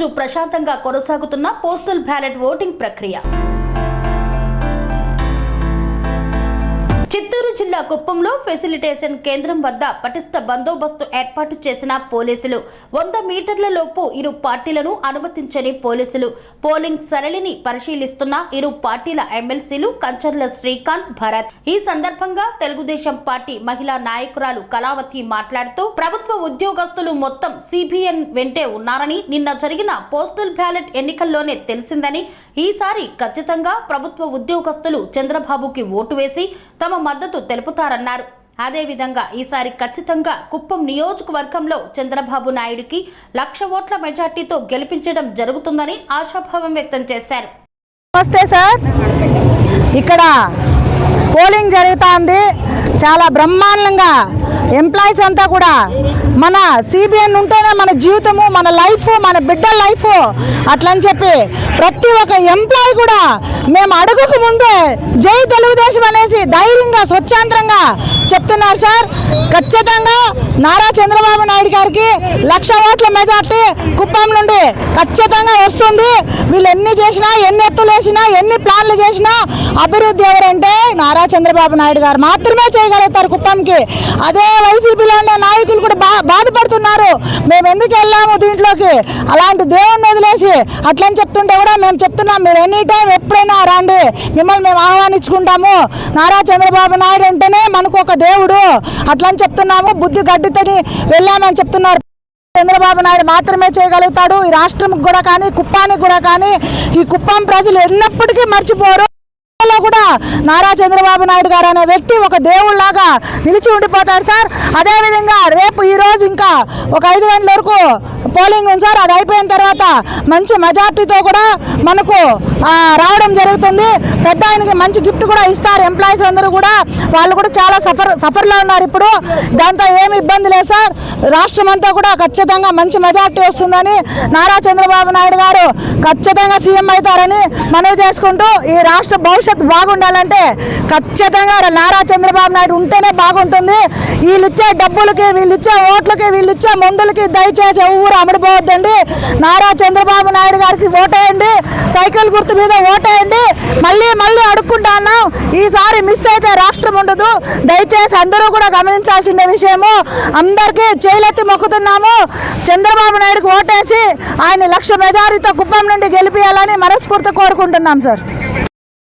రోజు ప్రశాంతంగా కొనసాగుతున్న పోస్టల్ బ్యాలెట్ ఓటింగ్ ప్రక్రియ. కుప్పంలో ఫెసిలిటేషన్ కేంద్రం వద్ద పటిష్ట బందోబస్తు ఏర్పాటు చేసిన పోలీసులు. వంద మీటర్ల లోపు ఇరు పార్టీలను అనుమతించని పోలీసులు. పోలింగ్ సరళిని పరిశీలిస్తున్న ఇరు పార్టీల ఎమ్మెల్సీలు కంచర్ల శ్రీకాంత్ భరత్. ఈ సందర్భంగా తెలుగుదేశం పార్టీ మహిళా నాయకురాలు కళావతి మాట్లాడుతూ ప్రభుత్వ ఉద్యోగస్తులు మొత్తం సిబిఎన్ వెంటే ఉన్నారని నిన్న జరిగిన పోస్టల్ బ్యాలెట్ ఎన్నికల్లోనే తెలిసిందని. ఈసారి ఖచ్చితంగా ప్రభుత్వ ఉద్యోగస్తులు చంద్రబాబుకి ఓటు వేసి తమ మద్దతు తెలుపు జరుపుతారన్నారు అదేవిధంగా ఈసారి ఖచ్చితంగా కుప్పం నియోజకవర్గంలో చంద్రబాబు నాయుడికి లక్ష ఓట్ల మెజార్టీతో గెలిపించడం జరుగుతుందని ఆశాభావం వ్యక్తం చేశారు. నమస్తే సార్. ఇక్కడ పోలింగ్ జరుగుతుంది. చాలా బ్రహ్మాండంగా ఎంప్లాయీస్ అంతా కూడా మన సిబిఎన్ ఉంటేనే మన జీవితము మన లైఫ్ మన బిడ్డ లైఫ్ అట్లని చెప్పి ప్రతి ఒక్క ఎంప్లాయీ కూడా మేము అడుగుకు ముందే జై తెలుగుదేశం అనేసి ధైర్యంగా స్వచ్ఛాంతరంగా చెప్తున్నారు సార్. ఖచ్చితంగా నారా చంద్రబాబు నాయుడు గారికి లక్ష ఓట్ల మెజార్టీ కుప్పం నుండి ఖచ్చితంగా వస్తుంది. వీళ్ళు ఎన్ని చేసినా ఎన్ని ఎత్తులు వేసినా ఎన్ని ప్లాన్లు చేసినా అభివృద్ధి ఎవరంటే నారా చంద్రబాబు నాయుడు గారు మాత్రమే చేయగలుగుతారు కుప్పంకి. అదే వైసీపీలో ఉండే నాయకులు కూడా బా బాధపడుతున్నారు. మేము ఎందుకు వెళ్ళాము దీంట్లోకి? అలాంటి దేవుణ్ణి వదిలేసి అట్లని చెప్తుంటే కూడా మేము చెప్తున్నాం. మీరు ఎనీ టైం ఎప్పుడైనా రండి. మిమ్మల్ని మేము ఆహ్వానించుకుంటాము. నారా చంద్రబాబు నాయుడు అంటేనే మనకు ఒక దేవుడు. అట్లని చెప్తున్నాము. బుద్ధి గడ్డితని వెళ్ళామని చెప్తున్నారు. చంద్రబాబు నాయుడు మాత్రమే చేయగలుగుతాడు. ఈ రాష్ట్రం కూడా కానీ కుప్పానికి కూడా కానీ ఈ కుప్పం ప్రజలు ఎన్నప్పటికీ మర్చిపోరు. లో కూడా నారా చంద్రబాబు నాయుడు గారు అనే వ్యక్తి ఒక దేవుళ్ళలాగా నిలిచి ఉండిపోతాడు సార్. అదేవిధంగా రేపు ఈ రోజు ఇంకా ఒక ఐదు గంటల వరకు పోలింగ్ ఉంది సార్. అది అయిపోయిన తర్వాత మంచి మెజార్టీతో కూడా మనకు రావడం జరుగుతుంది. పెద్ద ఆయనకి మంచి గిఫ్ట్ కూడా ఇస్తారు ఎంప్లాయీస్ అందరూ కూడా. వాళ్ళు కూడా చాలా సఫర్ సఫర్లో ఉన్నారు ఇప్పుడు. దాంతో ఏమి ఇబ్బంది లేదు సార్. రాష్ట్రం అంతా కూడా ఖచ్చితంగా మంచి మెజార్టీ వస్తుందని నారా చంద్రబాబు నాయుడు గారు ఖచ్చితంగా సీఎం అవుతారని మనవి చేసుకుంటూ ఈ రాష్ట్ర భవిష్యత్తు బాగుండాలంటే ఖచ్చితంగా నారా చంద్రబాబు నాయుడు ఉంటేనే బాగుంటుంది. వీళ్ళు ఇచ్చే డబ్బులకి వీళ్ళు ఇచ్చే ఓట్లకి వీళ్ళు ఇచ్చే మందులకి దయచేసి ఊరు అమడిపోవద్దండి నారా చంద్రబాబు నాయుడు గారికి ఓటేయండి. సైకిల్ గుర్తు మీద ఓటేయండి. మళ్ళీ మళ్ళీ అడుక్కుంటా ఈసారి మిస్ అయితే రాష్ట్రం ఉండదు. దయచేసి అందరూ కూడా గమనించాల్సిన విషయము. అందరికీ చేయలెత్తి మొక్కుతున్నాము. చంద్రబాబు నాయుడుకి ఓటేసి ఆయన లక్ష మెజారిటీతో కుప్పం నుండి గెలిపించాలని మనస్ఫూర్తి కోరుకుంటున్నాం సార్.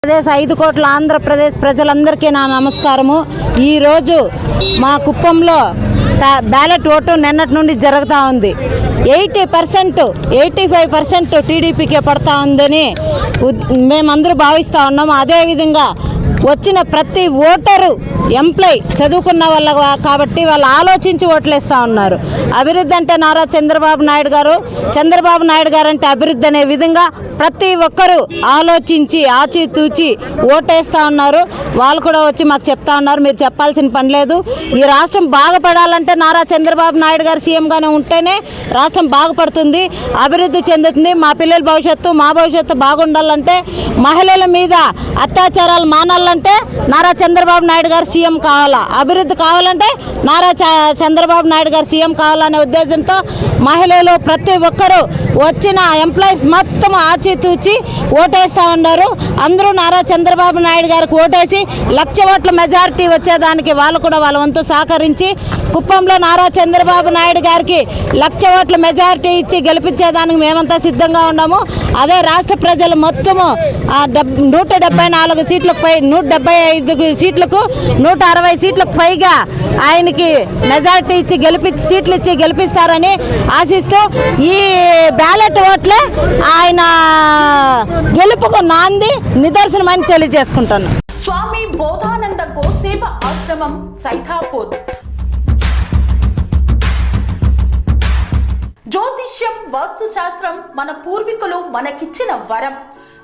ఆంధ్రప్రదేశ్ ఐదు కోట్ల ఆంధ్రప్రదేశ్ ప్రజలందరికీ నా నమస్కారము. ఈరోజు మా కుప్పంలో బ్యాలెట్ ఓటు నిన్నటి నుండి జరుగుతూ ఉంది. Eighty percent eighty five percent టీడీపీకే పడతా ఉందని మేమందరూ భావిస్తూ ఉన్నాము. అదేవిధంగా వచ్చిన ప్రతి ఓటరు ఎంప్లాయ్ చదువుకున్న వాళ్ళ కాబట్టి వాళ్ళు ఆలోచించి ఓట్లేస్తూ ఉన్నారు. అభివృద్ధి అంటే నారా చంద్రబాబు నాయుడు గారు. చంద్రబాబు నాయుడు గారు అంటే అభివృద్ధి అనే విధంగా ప్రతి ఒక్కరూ ఆలోచించి ఆచితూచి ఓటేస్తూ ఉన్నారు. వాళ్ళు కూడా వచ్చి మాకు చెప్తా ఉన్నారు మీరు చెప్పాల్సిన పని లేదు. ఈ రాష్ట్రం బాగుపడాలంటే నారా చంద్రబాబు నాయుడు గారు సీఎంగానే ఉంటేనే రాష్ట్రం బాగుపడుతుంది అభివృద్ధి చెందుతుంది. మా పిల్లల భవిష్యత్తు మా భవిష్యత్తు బాగుండాలంటే మహిళల మీద అత్యాచారాలు మానాలంటే నారా చంద్రబాబు నాయుడు గారు సీఎం కావాలా? అభివృద్ధి కావాలంటే నారా చంద్రబాబు నాయుడు గారు సీఎం కావాలనే ఉద్దేశంతో మహిళలు ప్రతి ఒక్కరూ వచ్చిన ఎంప్లాయీస్ మొత్తం ఆచితూచి ఓటేస్తూ ఉన్నారు. అందరూ నారా చంద్రబాబు నాయుడు గారికి ఓటేసి లక్ష ఓట్ల మెజారిటీ వచ్చేదానికి వాళ్ళు కూడా వాళ్ళ వంతు సహకరించి కుప్పంలో నారా చంద్రబాబు నాయుడు గారికి లక్ష ఓట్ల మెజారిటీ ఇచ్చి గెలిపించేదానికి మేమంతా సిద్ధంగా ఉన్నాము. అదే రాష్ట్ర ప్రజలు మొత్తము డెబ్ నూట డెబ్బై నాలుగు సీట్లకు పై నూట డెబ్బై ఐదు సీట్లకు నూట అరవై సీట్లకు పైగా ఆయనకి మెజారిటీ ఇచ్చి గెలిపించి సీట్లు ఇచ్చి గెలిపిస్తారని ఆశిస్తూ ఈ బ్యాలెట్ ఓట్లే ఆయన గెలుపుకు నాంది నిదర్శనమని తెలియజేసుకుంటాను స్వామి బోధానంద గోసేవ ఆశ్రమం సైథాపూర్ జ్యోతిష్యం వాస్తు శాస్త్రం మన పూర్వీకులు మనకిచ్చిన వరం.